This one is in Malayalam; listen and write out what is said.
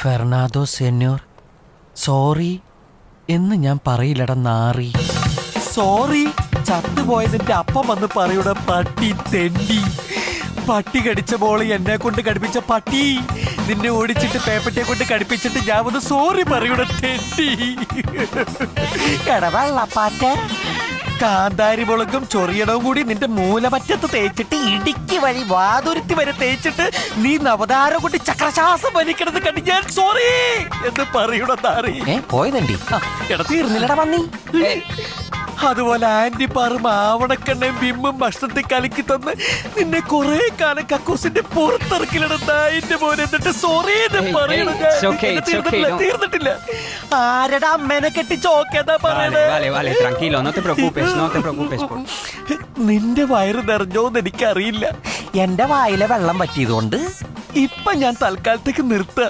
ഫെർണാദോ സെന്യോർ. സോറി എന്ന് ഞാൻ പറയില്ലട നാറി. സോറി ചത്തുപോയതിന്റെ അപ്പം വന്ന് പറയൂടെ പട്ടി തെണ്ടി. പട്ടി കടിച്ച മോൾ എന്നെ കൊണ്ട് കടിപ്പിച്ച പട്ടി. നിന്നെ ഓടിച്ചിട്ട് പേപ്പറ്റിയെ കൊണ്ട് കടിപ്പിച്ചിട്ട് ഞാൻ ഒന്ന് സോറി പറയൂടെ തെണ്ടി. എടവെള്ളപ്പാറ്റ കാന്താരി മുളകും ചൊറിയടവും കൂടി നിന്റെ മൂലമറ്റത്ത് തേച്ചിട്ട് ഇടുക്കി വഴി വാതുരുത്തി വരെ തേച്ചിട്ട് നീ നവതാരം കൊണ്ട് ചക്രശ്വാസം വലിക്കണത് കണ്ട് ഞാൻ സോറി എന്ന് പറയണ താറി പോയതണ്ടി എടാ തീർന്നില്ലടാ പന്നി അതുപോലെ ആന്റി പാറും ആവണക്കണ്ണയും ബിമ്മും ഭക്ഷണത്തിൽ കലക്കി തന്ന് നിന്നെ കുറെ കാലം കക്കൂസിന്റെ പുറത്തിറക്കിലിടുന്ന മോനെ എന്നിട്ട് സോറി തീർന്നിട്ടില്ല ആരടാ അമ്മേനെ കെട്ടി ചോക്കേതാ പറയണേ. നിന്റെ വയറ് നിറഞ്ഞോന്ന് എനിക്കറിയില്ല. എന്റെ വായിലെ വെള്ളം പറ്റിയതുകൊണ്ട്? ഇപ്പൊ ഞാൻ തൽക്കാലത്തേക്ക് നിർത്ത.